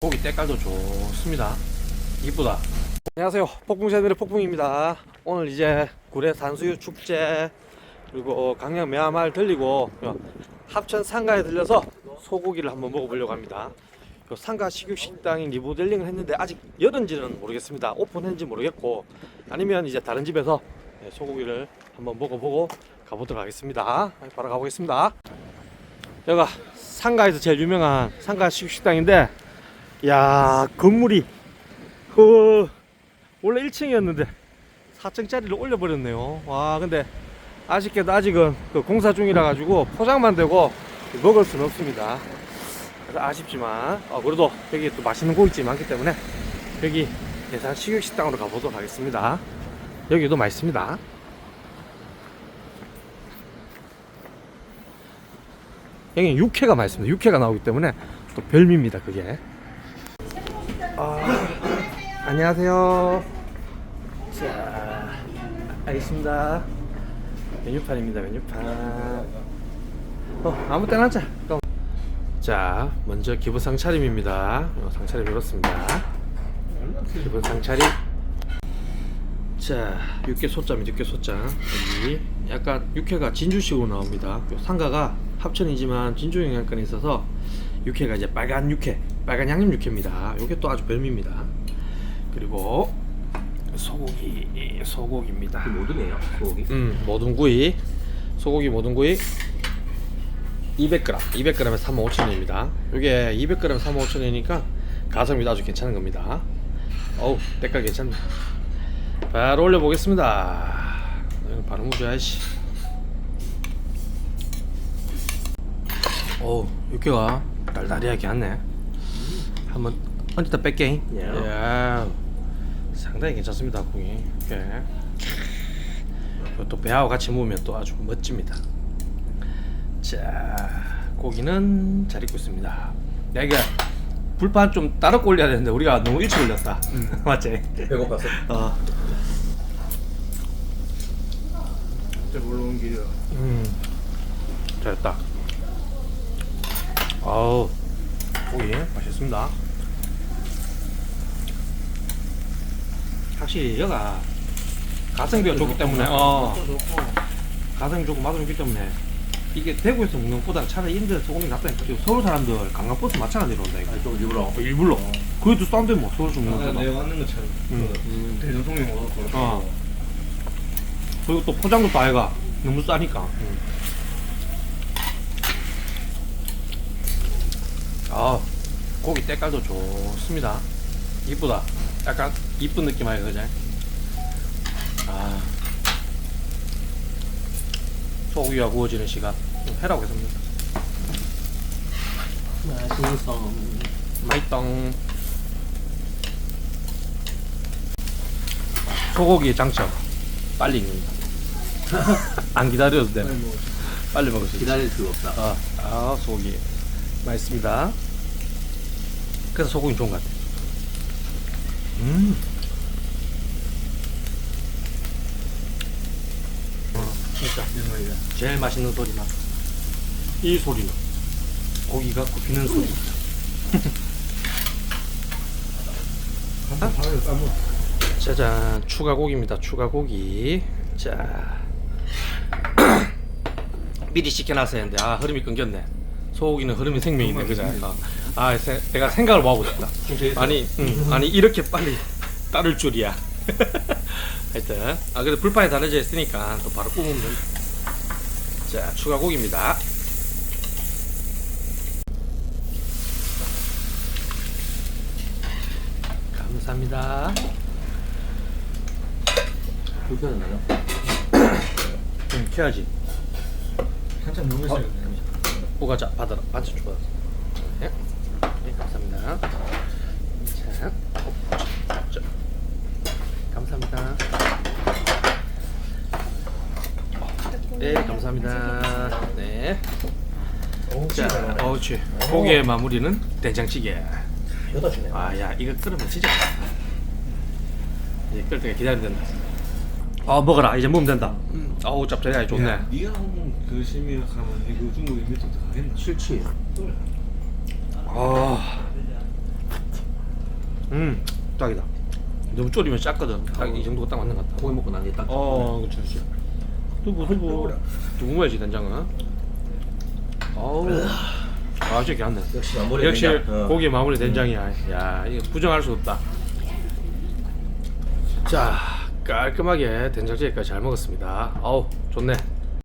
고기 때깔도 좋습니다. 이쁘다. 안녕하세요. 폭풍채널의 폭풍입니다. 오늘 이제 구례 산수유 축제 그리고 강릉 매화마을 들리고 합천 상가에 들려서 소고기를 한번 먹어보려고 합니다. 요 상가 식육식당이 리모델링을 했는데 아직 열은지는 모르겠습니다. 오픈했는지 모르겠고 아니면 이제 다른 집에서 네, 소고기를 한번 먹어보고 가보도록 하겠습니다. 바로 가보겠습니다. 여기가 상가에서 제일 유명한 상가 식육식당인데 야 건물이. 그 원래 1층이었는데 4층짜리를 올려버렸네요. 와 근데 아쉽게도 아직은 그 공사 중이라 가지고 포장만 되고 먹을 수는 없습니다. 그래서 아쉽지만 어, 그래도 여기 또 맛있는 고깃집이 많기 때문에 여기 대산 식육식당으로 가보도록 하겠습니다. 여기도 맛있습니다. 여기 육회가 맛있습니다. 육회가 나오기 때문에 또 별미입니다 그게 아, 안녕하세요. 자, 알겠습니다. 메뉴판입니다, 메뉴판. 어, 아무 때나 앉자. 그럼. 자, 먼저 기본 상차림입니다. 어, 상차림 이렇습니다. 기본 상차림. 자, 소점, 육개 소장. 여기 약간 육회가 진주식으로 나옵니다. 요 상가가 합천이지만 진주 영양권이 있어서 육회가 이제 빨간 육회, 빨간 양념 육회입니다. 이게 또 아주 별미입니다. 그리고 소고기, 소고기입니다. 모든이에요 소고기? 음, 모든 구이, 소고기 모든 구이 200g, 200g에 35,000원입니다. 이게 200g 35,000원이니까 가성비도 아주 괜찮은 겁니다. 어우, 때깔 괜찮네. 바로 올려보겠습니다. 바로 무줘야지. 어우, 육개가 달달하게 왔네. 한번 얹다 뺄게. 예. 야, 상당히 괜찮습니다, 콩이. 이렇게. 또 배하고 같이 먹으면 또 아주 멋집니다. 자, 고기는 잘 익고 있습니다. 야, 이게 불판 좀 따로 올려야 되는데 우리가 너무 일찍 올렸다. 맞지? 배고파서? 어. 진짜 올라온 길이야 음. 잘했다. 아우, 고기 맛있습니다. 확실히 여가 가성비가 좋기 때문에 어. 가성비 좋고 맛은 좋기 때문에 이게 대구에서 먹는 것보다 차라리 데서 오는 게 낫다니까. 지금 서울 사람들 강강버스 마찬가지로 온다 이거 좀 일부러. 어, 일부러. 그래도 싼데 뭐 서울에서 먹는 아, 것보다 내가 왔는 것처럼. 음. 그 대전통령으로 걸어. 어. 그리고 또 포장도 또 아이가 너무 싸니까. 아 고기 때깔도 좋습니다. 이쁘다. 약간 이쁜 느낌 아이가 그지? 아 소고기가 구워지는 시간 좀 해라고 했습니다. 맛있어 마이똥 소고기의 장점 빨리 익는다. 안 기다려도 돼. 빨리 먹을 수 있어. 기다릴 수가 없다 아, 아 소고기 맛있습니다. 그래서 소고기 좋은 것 같아. 음. 진짜 정말이야 제일 맛있는 소리만 이 소리는 고기가 굽히는 소리. 한번 짜잔 추가 고기입니다. 추가 고기. 자 미리 시켜놨어야 했는데 아 흐름이 끊겼네. 소고기는 흐름이 생명이네 그죠? 어. 아 세- 내가 생각을 뭐 하고 싶다. 아니 음, 아니 이렇게 빨리 따를 줄이야. 하여튼 아 그래도 불판에 달아져 있으니까 또 바로 구우면. 자 추가 고기입니다. 감사합니다. 불편하나요? 좀 켜야지. 한참 너무 있어요 우가자 받아라 반찬 네. 네 감사합니다 자, 자 감사합니다. 네 감사합니다. 네. 자, 어우치 고기의 마무리는 된장찌개. 여다 주네. 아 야 이거 끓으면 진짜. 이제 끓을 때가 기다리면 된다. 아 먹어라. 이제 먹으면 된다. 아우 짭짤해. 좋네. 네가 한그 심의하면 이거 중국에 밑에 다 하겠나? 싫지. 아 음. 딱이다. 너무 졸이면 작거든. 딱 이 정도가 딱 맞는 것 같다 고기 먹고 난게 딱. 어 그렇지 그렇지 두부 두부 두부 먹어야지 된장은? 어우. 아 저기 안네. 역시 마무리. 역시. 어. 고기 마무리 된장이야. 야 이거 부정할 수 없다. 자 깔끔하게 된장찌개까지 잘 먹었습니다. 아우 좋네